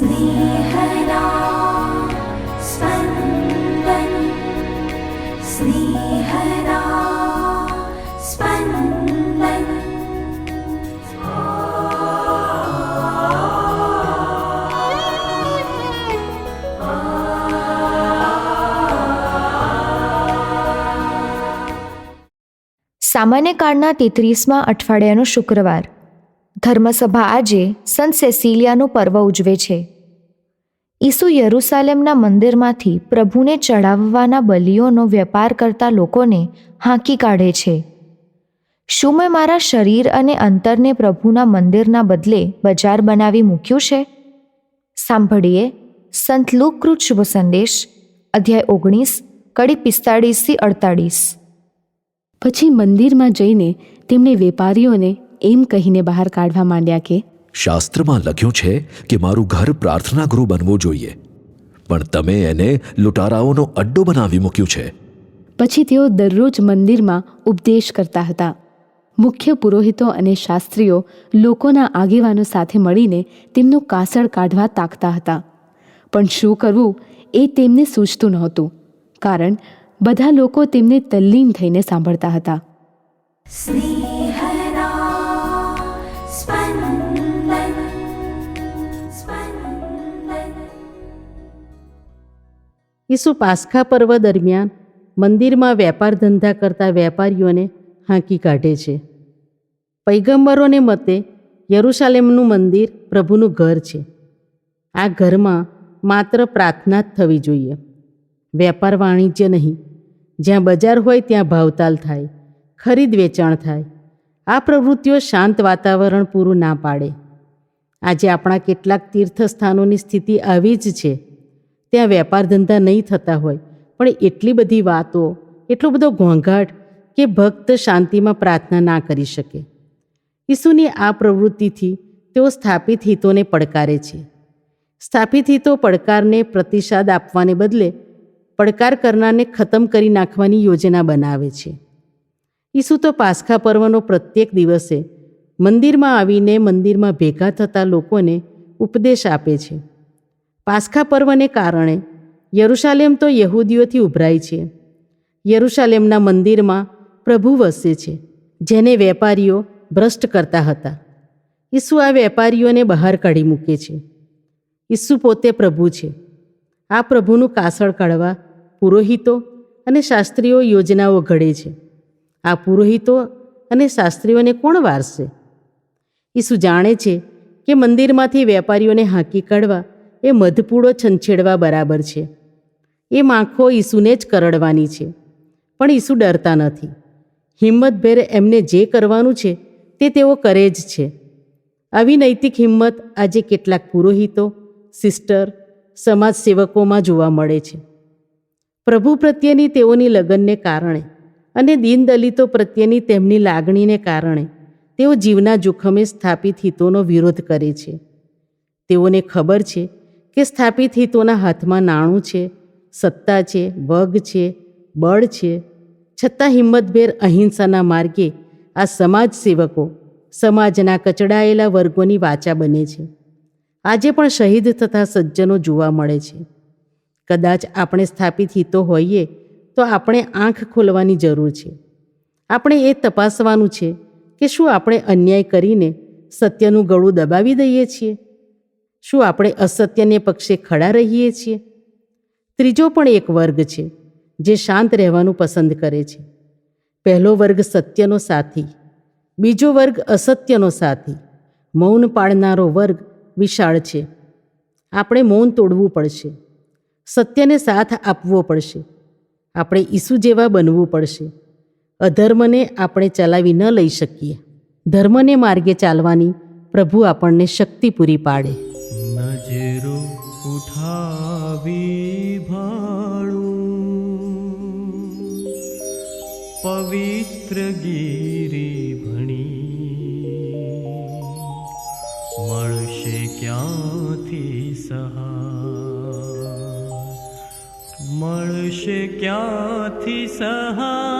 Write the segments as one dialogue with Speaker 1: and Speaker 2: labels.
Speaker 1: स्नेहदा स्पन्दन् स्नेहदा स्पन्दन्
Speaker 2: સામાન્ય કાળના તેત્રીસમાં અઠવાડિયાનો શુક્રવાર ધર્મસભા આજે સંત સેસિલિયાનું પર્વ ઉજવે છે. ઈસુ યરૂસાલેમના મંદિરમાંથી પ્રભુને ચડાવવાના બલિઓનો વેપાર કરતા લોકોને હાંકી કાઢે છે. શું મેં મારા શરીર અને અંતરને પ્રભુના મંદિરના બદલે બજાર બનાવી મૂક્યું છે? સાંભળીએ સંત લુકૃત શુભ સંદેશ, અધ્યાય ઓગણીસ, કડી પિસ્તાળીસથી અડતાળીસ.
Speaker 3: પછી મંદિરમાં જઈને તેમણે વેપારીઓને એમ કહીને બહાર કાઢવા માંડ્યા કે
Speaker 4: શાસ્ત્રમાં લખ્યું છે કે મારું ઘર પ્રાર્થના ગૃહ બનવું જોઈએ. પણ તમે એને લૂંટારાઓનો અડ્ડો બનાવી મૂક્યું છે.
Speaker 3: પછી તેઓ દરરોજ મંદિરમાં ઉપદેશ કરતા હતા. મુખ્ય પુરોહિતો અને શાસ્ત્રીઓ લોકોના આગેવાનો સાથે મળીને તેમનું કાસળ કાઢવા તાકતા હતા. પણ શું કરવું એ તેમને સૂચતું નહોતું કારણ બધા લોકો તેમને તલ્લીન થઈને સાંભળતા હતા.
Speaker 5: ઈસુ પાસખા પર્વ દરમિયાન મંદિરમાં વેપાર ધંધા કરતા વેપારીઓને હાંકી કાઢે છે. પૈગંબરોને મતે યરુશાલેમનું મંદિર પ્રભુનું ઘર છે. આ ઘરમાં માત્ર પ્રાર્થના જ થવી જોઈએ. વેપાર વાણિજ્ય નહીં. જ્યાં બજાર હોય ત્યાં ભાવતાલ થાય, ખરીદ વેચાણ થાય. આ પ્રવૃત્તિઓ શાંત વાતાવરણ પૂરું ના પાડે. આજે આપણા કેટલાક તીર્થસ્થાનોની સ્થિતિ આવી જ છે. ત્યાં વેપાર ધંધા નહીં થતા હોય. પણ એટલી બધી વાતો, એટલો બધો ઘોંઘાટ કે ભક્ત શાંતિમાં પ્રાર્થના ના કરી શકે. ઈસુની આ પ્રવૃત્તિથી તેઓ સ્થાપિત હિતોને પડકારે છે. સ્થાપિત હિતો પડકારને પ્રતિસાદ આપવાને બદલે પડકાર કરનારને ખતમ કરી નાખવાની યોજના બનાવે છે. ઈસુ તો પાસખા પર્વનો પ્રત્યેક દિવસે મંદિરમાં આવીને મંદિરમાં ભેગા થતા લોકોને ઉપદેશ આપે છે. પાસખા પર્વને કારણે યરુશાલેમ તો યહૂદીઓથી ઉભરાય છે. યરુશાલેમના મંદિરમાં પ્રભુ વસે છે, જેને વેપારીઓ ભ્રષ્ટ કરતા હતા. ઈસુ આ વેપારીઓને બહાર કાઢી મૂકે છે. ઈસુ પોતે પ્રભુ છે. આ પ્રભુનું કાસળ કાઢવા પુરોહિતો અને શાસ્ત્રીઓ યોજનાઓ ઘડે છે. આ પુરોહિતો અને શાસ્ત્રીઓને કોણ વારશે ઈસુ જાણે છે કે મંદિરમાંથી વેપારીઓને હાંકી કાઢવા એ મધપૂડો છંછેડવા બરાબર છે. એ માખો ઈસુને જ કરડવાની છે. પણ ઈસુ ડરતા નથી. હિંમતભેર એમને જે કરવાનું છે, તે તેઓ કરે જ છે. આવી નૈતિક હિંમત આજે કેટલાક પુરોહિતો, સિસ્ટર સમાજ સેવકોમાં જોવા મળે છે. પ્રભુ પ્રત્યેની તેઓની લગનને કારણે અને દીનદલિતો પ્રત્યેની તેમની લાગણીને કારણે તેઓ જીવના જોખમે સ્થાપિત હિતોનો વિરોધ કરે છે. તેઓને ખબર છે કે સ્થાપિત હિતોના હાથમાં નાણું છે, સત્તા છે, વગ છે, બળ છે. છતાં હિંમતભેર અહિંસાના માર્ગે આ સમાજ સેવકો સમાજના કચડાયેલા વર્ગોની વાચા બને છે. આજે પણ શહીદ થતા સજ્જનો જોવા મળે છે. કદાચ આપણે સ્થાપિત હિતો હોઈએ તો આપણે આંખ ખોલવાની જરૂર છે. આપણે એ તપાસવાનું છે કે શું આપણે અન્યાય કરીને સત્યનું ગળું દબાવી દઈએ છીએ? શું આપણે અસત્યને પક્ષે ખડા રહીએ છીએ? ત્રીજો પણ એક વર્ગ છે, જે શાંત રહેવાનું પસંદ કરે છે. પહેલો વર્ગ સત્યનો સાથી, બીજો વર્ગ અસત્યનો સાથી. મૌન પાળનારો વર્ગ વિશાળ છે. આપણે મૌન તોડવું પડશે. સત્યને સાથ આપવો પડશે. આપણે ઈસુ જેવા બનવું પડશે. અધર્મને આપણે ચલાવી ન લઈ શકીએ. ધર્મને માર્ગે ચાલવાની પ્રભુ આપણને શક્તિ પૂરી પાડે.
Speaker 6: પવિત્ર ગીરી ભણી મળશે ક્યાંથી સહાય મળશે ક્યાંથી સહાય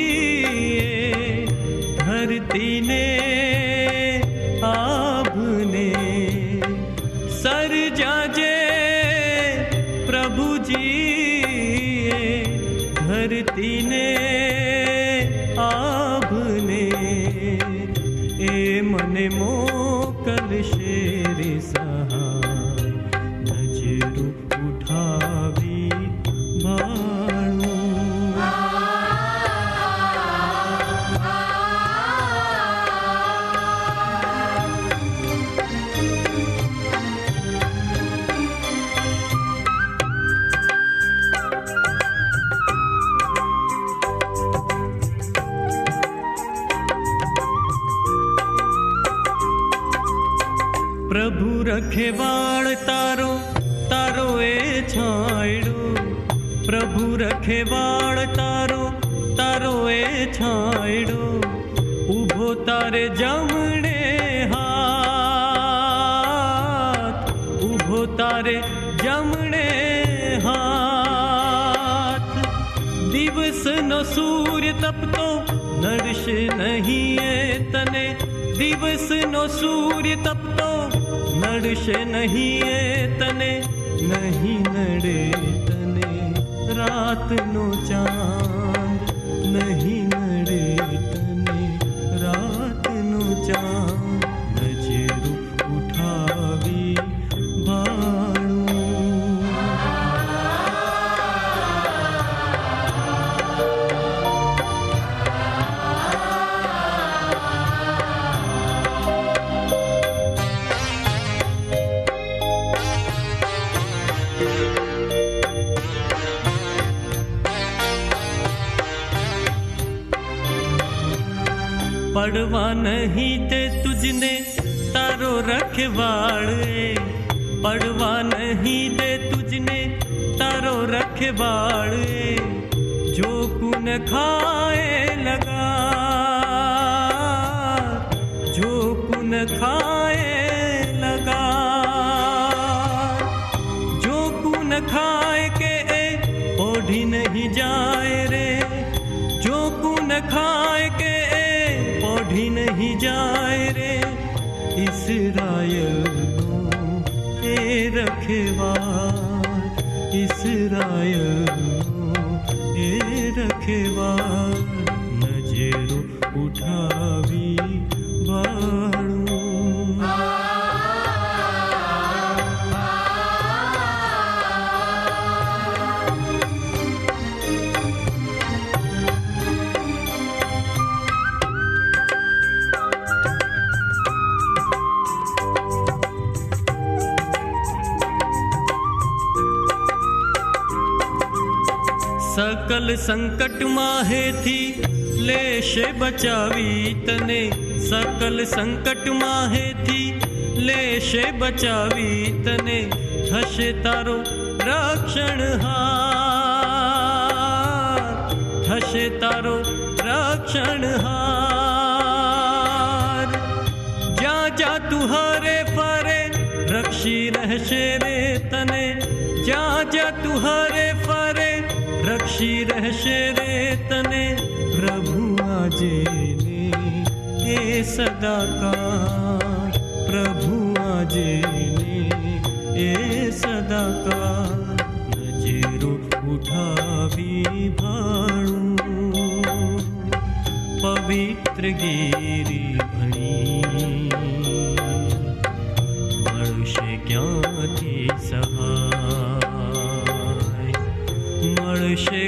Speaker 6: મને મોકલશે રે રખેવાળ તારો તારો એ છાંયડો પ્રભુ રખેવાળ તારો તારો એ છાંયડો ઊભો તારે જમણે હાથ ઊભો તારે જમણે હાથ દિવસનો સૂર્ય તપતો નડશે નહીં એ તને દિવસનો સૂર્ય તપતો नहि तने नहिनरे तने। रात नहिनरे तने। रात न પડવા નહીં તે તુજને તારો રખવાળે પડવા નહીં તે તુજને તારો રખવાળે જો કુન ખાએ લગા જો કુન ખાએ લગા જો કુન ખાએ નહીં જાય રે ઇસરાયલનો એ રખેવાળ ઇસરાયલનો એ રખેવાળ નજરો ઉઠાવી સકલ સંકટમાં હેથી લેશે બચાવી તને. સકલ સંકટમાં હેથી લેશે બચાવી તને. થશે તારો રક્ષણ હાર. થશે તારો રક્ષણ હાર. જ્યાં જા તું હારે ફરે, રક્ષી રહેશે રે તને. જ્યાં જા તું હારે ફરે वेतने प्रभुजे ए सदा का प्रभुजे ए सदा का अजेरु उ पवित्रगिरि भि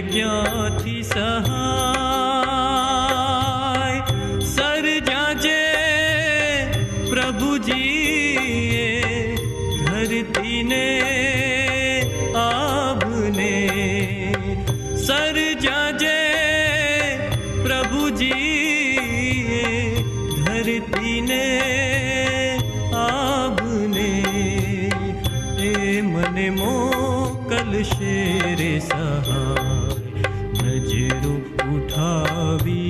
Speaker 6: ક્યાંથી સહાય? સર્જાજે પ્રભુજીએ तुमने मोकल शेर सह नजर उठावी